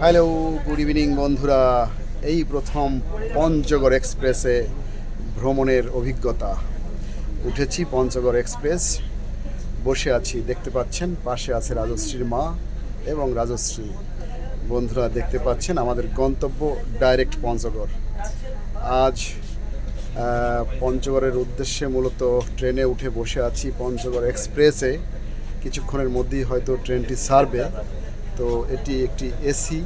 Hello good evening বন্ধুরা। এই প্রথম পঞ্চগড় এক্সপ্রেসে ভ্রমণের অভিজ্ঞতা। উঠেছি পঞ্চগড় এক্সপ্রেস। বসে আছি, দেখতে পাচ্ছেন, পাশে আছে রাজশ্রীর মা এবং রাজশ্রী। বন্ধুরা, দেখতে পাচ্ছেন, আমাদের গন্তব্য ডাইরেক্ট পঞ্চগড়। আজ পঞ্চগড়ের উদ্দেশ্যে মূলত ট্রেনে উঠে বসে আছি পঞ্চগড় এক্সপ্রেসে। কিছুক্ষণের মধ্যেই হয়তো ট্রেনটি ছাড়বে তো এটি একটি এসি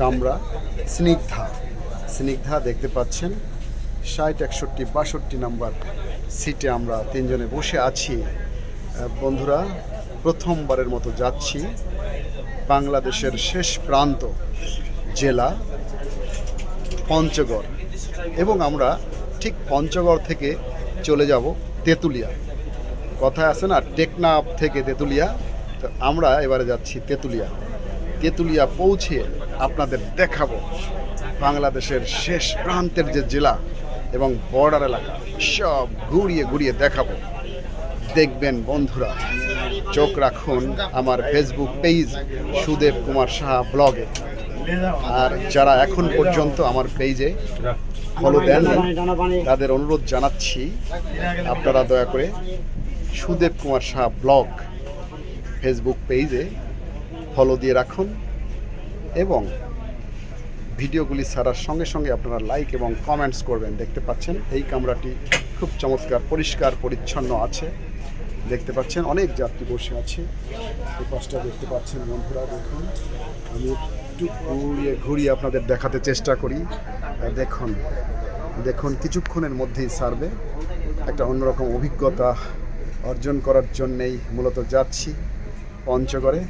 কামরা। স্নিগ্ধা। স্নিগ্ধা দেখতে পাচ্ছেন। ষাট, একষট্টি, বাষট্টি নাম্বার সিটে আমরা তিনজনে বসে আছি। বন্ধুরা, প্রথমবারের মতো যাচ্ছি বাংলাদেশের শেষ প্রান্ত জেলা পঞ্চগড় এবং আমরা ঠিক পঞ্চগড় থেকে চলে যাব তেঁতুলিয়া। কথায় আছে না, টেকনাফ থেকে তেঁতুলিয়া। তো আমরা এবারে যাচ্ছি তেঁতুলিয়া। তেঁতুলিয়া পৌঁছে আপনাদের দেখাবো বাংলাদেশের শেষ প্রান্তের যে জেলা এবং বর্ডার এলাকা, সব ঘুরিয়ে ঘুরিয়ে দেখাবো। দেখবেন বন্ধুরা, চোখ রাখুন আমার ফেসবুক পেজ সুদেব কুমার সাহা ব্লগে আর যারা এখন পর্যন্ত আমার পেজে ফলো দেন তাদের অনুরোধ জানাচ্ছি, আপনারা দয়া করে সুদেব কুমার সাহা ব্লগ ফেসবুক পেজে ফলো দিয়ে রাখুন এবং ভিডিওগুলি ছাড়ার সঙ্গে সঙ্গে আপনারা লাইক এবং কমেন্টস করবেন। দেখতে পাচ্ছেন, এই কামরাটি খুব চমৎকার, পরিষ্কার, পরিচ্ছন্ন আছে। দেখতে পাচ্ছেন, অনেক যাত্রী বসে আছে। এই পাশটা দেখতে পাচ্ছেন, বন্ধুরা, দেখুন। আমি একটু ঘুরিয়ে ঘুরিয়ে আপনাদের দেখাতে চেষ্টা করি। দেখুন দেখুন, কিছুক্ষণের মধ্যেই সারবে একটা অন্যরকম অভিজ্ঞতা অর্জন করার জন্যেই মূলত যাচ্ছি। পঞ্চগড়ে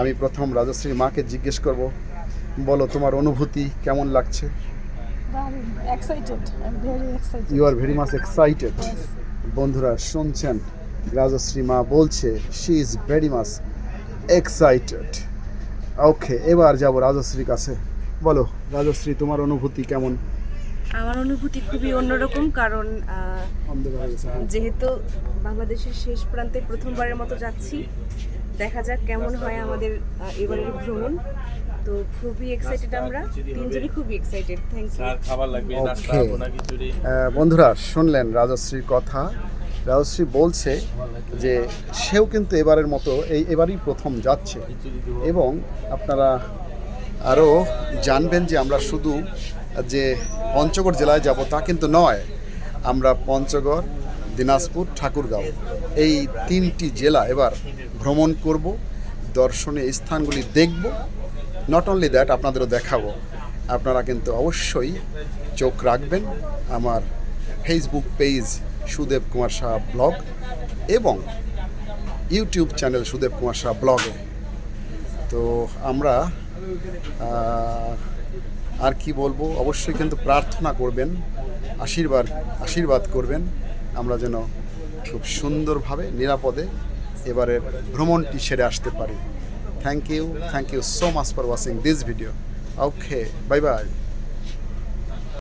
আমি প্রথম রাজশ্রীর মাকে জিজ্ঞেস করব বলো তোমার অনুভূতি কেমন লাগছে? Excited I am very excited you are very much excited বন্ধুরা শুনছেন? রাজশ্রী মা বলছে she is very much excited okay এবার যাব রাজশ্রীর কাছে। বলো রাজশ্রী তোমার অনুভূতি কেমন? আমার অনুভূতি খুবই অন্যরকম কারণ হ্যাঁ। যেহেতু বাংলাদেশের শেষ প্রান্তে প্রথমবারের মতো যাচ্ছি দেখা যাক কেমন হয় আমাদের এবারের ভ্রমণ। তো খুবই এক্সাইটেড আমরা। তিনজনই খুবই এক্সাইটেড থ্যাংক ইউ স্যার খাবার লাগবে নাস্তা. বোনা খিচুড়ি। বন্ধুরা শুনলেন রাজশ্রীর কথা। রাজশ্রী বলছে যে সেও কিন্তু এবারের মতো এই এবারই প্রথম যাচ্ছে। এবং আপনারা আরও জানবেন যে আমরা শুধু যে পঞ্চগড় জেলায় যাব তা কিন্তু নয় আমরা পঞ্চগড় দিনাজপুর ঠাকুরগাঁও এই তিনটি জেলা এবার ভ্রমণ করব, দর্শনীয় স্থানগুলি দেখব নট অনলি দ্যাট আপনাদেরও দেখাবো। আপনারা কিন্তু অবশ্যই চোখ রাখবেন আমার Facebook page Sudeb Kumar Shah blog এবং ইউটিউব চ্যানেল সুদেব কুমার শাহ ব্লগে তো আমরা আর কি বলব? অবশ্যই কিন্তু প্রার্থনা করবেন, আশীর্বাদ আশীর্বাদ করবেন। আমরা যেন খুব সুন্দরভাবে, নিরাপদে এবারের ভ্রমণটি সেরে আসতে পারি। Thank you thank you so much for watching this video okay bye bye